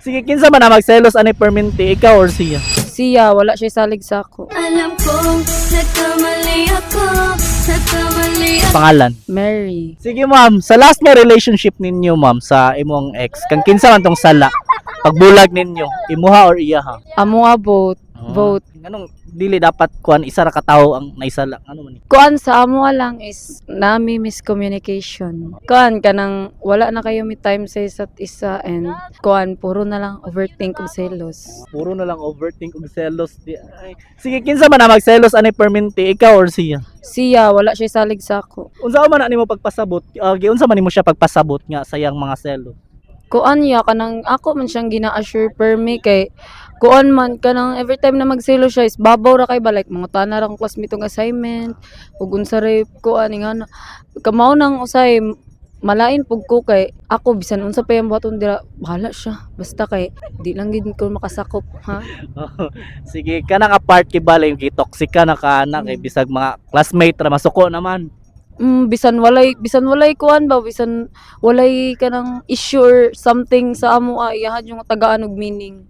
Sige, kinsa man na magselos ani perminti, ikaw or siya? Siya, wala siya salig sa ako. Alam kong nagkamali ako, nagkamali ako. Pangalan. Mary. Sige ma'am, sa last na relationship ninyo ma'am sa imong ex, kang kinsa man tong sala, pagbulag ninyo, imuha or iya ha? Amo nga vote. Vote. Anong dili dapat kuan isa ra ka tawo ang naisala? Ano man? Kuan sa amo lang is nami miscommunication. Kuan kanang wala na kayo may time sa isa't isa and kuan puro na lang overthink ug selos. Puro na lang overthink ug selos. Di, ay. Sige, kinsa man na magselos ani perminti, ikaw or siya? Siya, wala siya salig sa ako. Unsa man na nimo pagpasabot? Uh, giunsa man nimo siya pagpasabot nga sayang mga selos? Kuan ya kanang ako man siyang gina-assure per me kay kuan man kanang every time na magselo siya is babaw ra kay balik mga tana ra kong classmate tong assignment ug unsa ray kuan nga na. Kamaw nang usay malain pug ko kay ako bisan unsa pa yung buhaton dira bahala siya. Basta kay di lang gid ko makasakop ha? Sige, kanang apart kay bala yung toxic ka na ka anak kay bisag mga classmate ra masuko naman. mm, bisan walay bisan walay kuan ba bisan walay kanang issue or something sa amo ah iyahan yung tagaan og meaning